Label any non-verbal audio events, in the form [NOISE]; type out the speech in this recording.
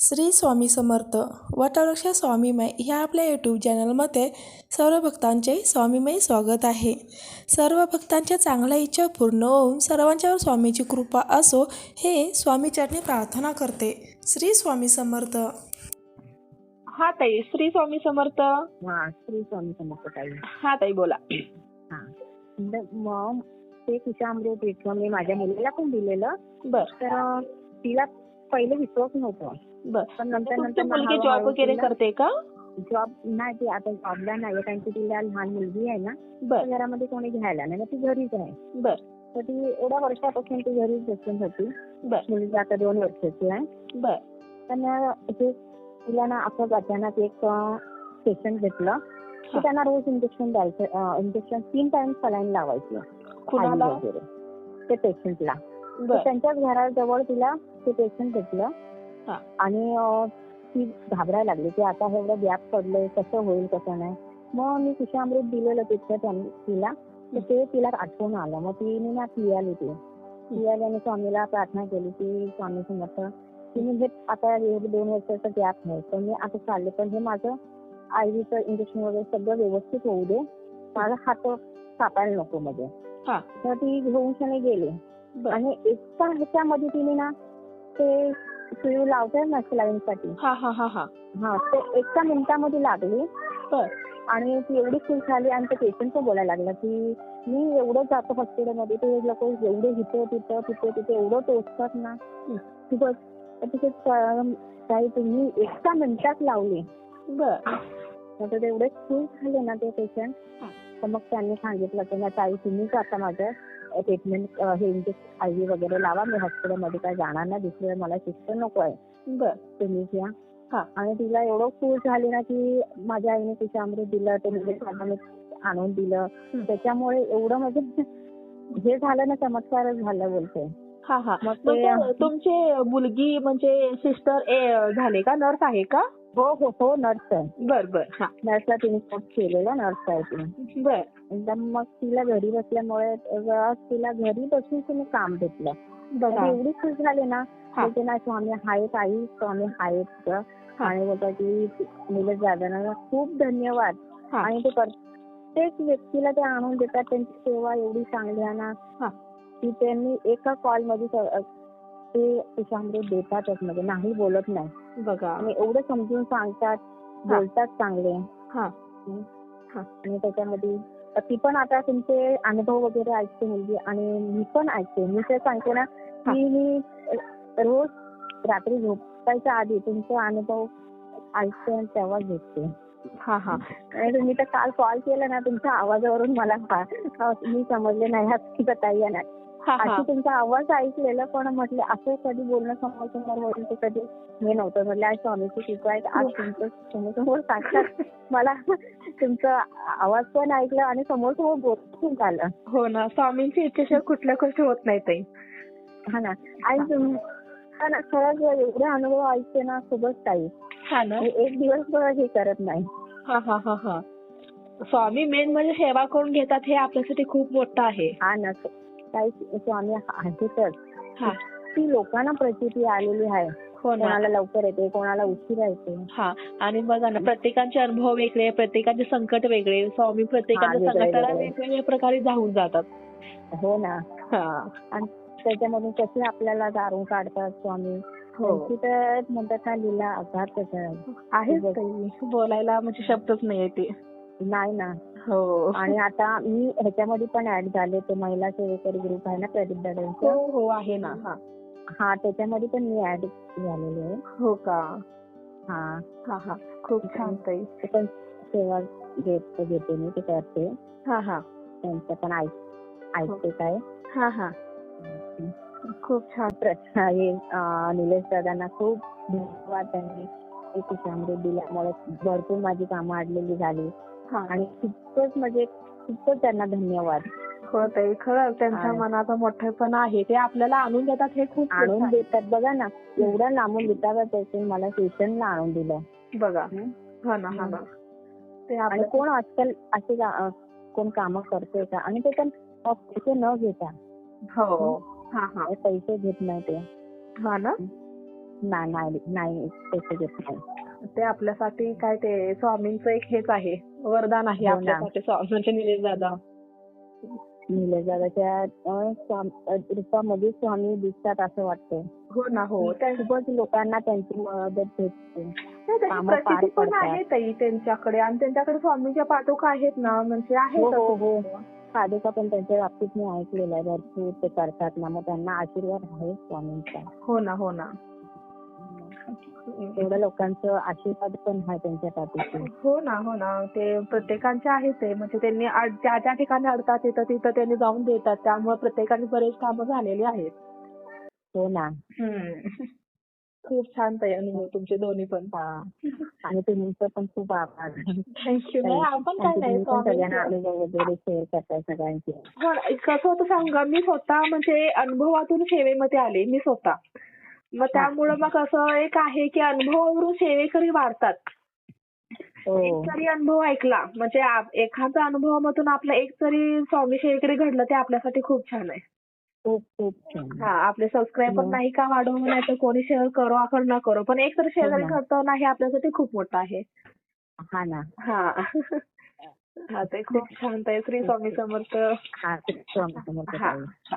श्री स्वामी समर्थ वटवृक्ष स्वामीमय ह्या आपल्या यूट्यूब चॅनलमध्ये सर्व भक्तांचे स्वामीमय स्वागत आहे. सर्व भक्तांच्या चांगल्या इच्छा पूर्ण होऊन सर्वांच्यावर स्वामीची कृपा असो हे स्वामीचरणी प्रार्थना करते. श्री स्वामी समर्थ. हा ताई श्री स्वामी समर्थ. हा श्री स्वामी समर्थ ताई. हा ताई बोला. हा. मग ते कुशामृत मी माझ्या मुलीला पण दिलेलं. बर. तर तिला पहिले विश्वास नव्हतं. पण नंतर मुलगी जॉब वगैरे करते का? जॉब नाही ती आता जॉबला नाही. कारण की तिला लहान मुलगी आहे ना. घरामध्ये कोणी घ्यायला नाही. ती घरीच आहे. बर. तर ती एवढ्या वर्षापासून ती घरीच बसून होती. मुलगी आता दोन वर्षाची आहे. बर. पण तिला ना असं अचानक एक पेशंट हा. की त्यांना रोज इंजेक्शन द्यायचं इंजेक्शन तीन टाइम सलाईन लावायची. वगैरे. ते पेशंटला बर. त्यांच्याच घराजवळ तिला ते पेशंट भेटलं. आणि ती घाबरायला लागली की आता हे एवढं गॅप पडलंय कसं होईल कसं नाही. मग मी कुशामृत दिलेलं तिथं तिला तर ते तिला आठवून आलं. मग तिने ना पियाली ती. पियाली आणि स्वामीला प्रार्थना केली की स्वामी समर्थ तुम्ही हे आता दोन वर्षाचा गॅप आहे. तर मी आता चालले पण हे माझं आयव्हीचं इंजेक्शन वगैरे सगळं व्यवस्थित होऊ दे. माझा हात कापायला नको मध्ये. तर ती घेऊन गेली. आणि एका ह्याच्यामध्ये तिने ना ते सुई लावते ना साठी हा हा हा हा. हा ते एका मिनिटामध्ये लागली. बर. आणि ती एवढी खुश झाली आणि ते पेशंट पण बोलायला लागला की मी एवढं जातो हॉस्पिटलमध्ये ते लोक एवढे इथं तिथं तिथे तिथे एवढं टोचतात ना. खूपच तिथे काही तुम्ही एका मिनिटात लावली. बर. एवढे खुश झाले ना ते पेशंट. तर मग त्यांनी सांगितलं की ना ताई तुम्हीच आता माझं ट्रीटमेंट हे आय व्ही वगैरे लावा. मी हॉस्पिटलमध्ये काय जाणार नाही. दुसरे मला शिस्त नको आहे. बर. तुम्हीच या हा. आणि तिला एवढं खुश झाली ना की माझ्या आईने तिच्या अमृत दिलं ते म्हणजे मी आणून दिलं. त्याच्यामुळे एवढं म्हणजे हे झालं ना चमत्कारच झालं बोलते. हा हा. मग तुमचे मुलगी म्हणजे सिस्टर झाले का? नर्स आहे का? हो हो हो नर्स आहे बर बर हा नर्सला तिने कोर्स केलेला नर्स आहे ती बर एकदम मग तिला घरी बसल्यामुळे तिला घरी बसून तिने काम भेटलं बघा एवढी खुश झाली ना हा. बोलते ना स्वामी आहेत आई स्वामी आहेत. आणि बोलतात की निलेश दादांना खूप धन्यवाद. आणि ते प्रत्येक व्यक्तीला ते आणून देतात त्यांची सेवा एवढी चांगली आहे ना. की त्यांनी एका कॉलमध्ये ते तुषामृत देतातच म्हणजे नाही बोलत नाही. बघा. आणि एवढं समजून सांगतात बोलतात चांगले. हा. आणि त्याच्यामध्ये ती पण आता तुमचे अनुभव वगैरे ऐकते मुलगी आणि मी पण ऐकते. मी तर सांगते ना की मी रोज रात्री झोपायच्या आधी तुमचे अनुभव ऐकते आणि तेव्हा झोपते. हा हा. तुम्ही तर काल कॉल केला ना तुमच्या आवाजावरून मला मी समजले नाही हा ताई अशी तुमचा आवाज ऐकलेला पण म्हटलं असं कधी बोलणं समोर समोर होईल ते कधी हे नव्हतं. म्हटलं आज स्वामीची कृपा आहे आज तुमचं समोर समोर साक्षात मला तुमचा आवाज पण ऐकला आणि समोर समोर पण झालं. हो ना स्वामींची इच्छेशिवाय कुठल्या गोष्टी होत नाही ताई. हा ना. आणि खरंच एवढे अनुभव ऐकते ना खूपच ताई. हा एक दिवस हे करत नाही. हा हा हा हा. स्वामी मेन म्हणजे सेवा करून घेतात हे आपल्यासाठी खूप मोठं आहे. हा ना काही स्वामी आहेतच हा. ती लोकांना प्रचिती आलेली आहे. हो कोणाला लवकर येते कोणाला उशिरा येते. हा. आणि बघा ना प्रत्येकाचे अनुभव वेगळे प्रत्येकाचे संकट वेगळे. स्वामी प्रत्येकाच्या संकटाला वेगळे. वेगवेगळ्या प्रकारे धावून जातात. हो ना. आणि त्याच्यामधून कसे आपल्याला दारून काढतात स्वामी? हो. म्हणतात ना लिला अघातच आहे. बोलायला म्हणजे शब्दच नाही ते. नाही ना. हो. आणि आता मी ह्याच्यामध्ये पण ऍड झाले ते महिला सेवेकरी ग्रुप आहे ना प्रदीप हो दादांचं. हो आहे ना. हा. हा त्याच्यामध्ये पण मी ऍड झालेले आहे. हो का? हा. हा हा. खूप छान ताई. ते पण सेवा घेत घेते मी ते करते. हा हा. त्यांचं पण ऐक ऐकते काय हा. हा खूप छान. प्रश्न हे अं, निलेश दादांना खूप धन्यवाद त्यांनी. हे दिल्यामुळे भरपूर माझी कामं अडलेली झाली. हा. आणि खूपच म्हणजे खूपच त्यांना धन्यवाद. हो ताई खरं त्यांच्या मनाचा मोठेपणा आहे. ते आपल्याला आणून देतात हे खूप आणून. देतात. बघा ना एवढ्या लांबून देतात त्याचे मला स्टेशनला आणून दिलं. बघा. हं? हा ना हा ना. ते आणि कोण आजकाल असे का- कोण कामं करते का? आणि ते पण पैसे न घेता. हो. हा हा. पैसे घेत नाही ते. हा ना? ना नाही नाही पैसे घेत नाही. ते आपल्यासाठी काय ते स्वामींचं एक हेच आहे वरदान आहे हो. आपल्यासाठी निलेश दादा. रूपामध्ये स्वामी दिसतात असं वाटतं हो ना हो. खूपच लोकांना त्यांची मदत भेटते. पण. आहे ताई त्यांच्याकडे. आणि त्यांच्याकडे स्वामींच्या पादुका आहेत ना म्हणजे हो हो आहेत हो. साधका पण त्यांच्या बाबतीत मी ऐकलेलं आहे भरपूर ते करतात ना मग त्यांना आशीर्वाद आहे स्वामींचा. हो ना हो ना. [LAUGHS] एवढ्या लोकांचं आशीर्वाद पण आहे त्यांच्या पाठीशी. हो ना हो ना. ते प्रत्येकांचे आहे ते. म्हणजे त्यांनी ज्या ज्या ठिकाणी अडतात तिथं तिथं त्यांनी जाऊन देतात. त्यामुळे प्रत्येकाने बरेच कामं झालेली आहेत. हो ना. खूप छान ताई अनुभव तुमचे दोन्ही पण. हा. आणि तुमचं पण खूप आभार. थँक्यू नाही आपण काय नाही तुम्ही पण सगळ्यांना स्वामींचं- अनुभव वगैरे शेअर करताय सगळ्यांचे. हो कसं होतं सांगा मी स्वतः म्हणजे अनुभवातून सेवेमध्ये आले. मी स्वतः. मग त्यामुळं मग असं एक आहे की अनुभवावरून सेवेकरी वाढतात. हो. एक जरी अनुभव ऐकला म्हणजे एखाद्या अनुभवामधून आपला एक जरी स्वामी सेवेकरी घडलं ते आपल्यासाठी खूप छान आहे. खूप खूप छान हा आपले सबस्क्राईबर हो. नाही का वाढवू नाही तर कोणी शेअर करो आपण न करो पण एक तर शेजारी हो ना. घडतं ना हे आपल्यासाठी खूप मोठं आहे. हा ना. हा. हा ते खूप छान आहे श्री स्वामी समर्थ. हा खूप स्वामी समर्थ हा ताई.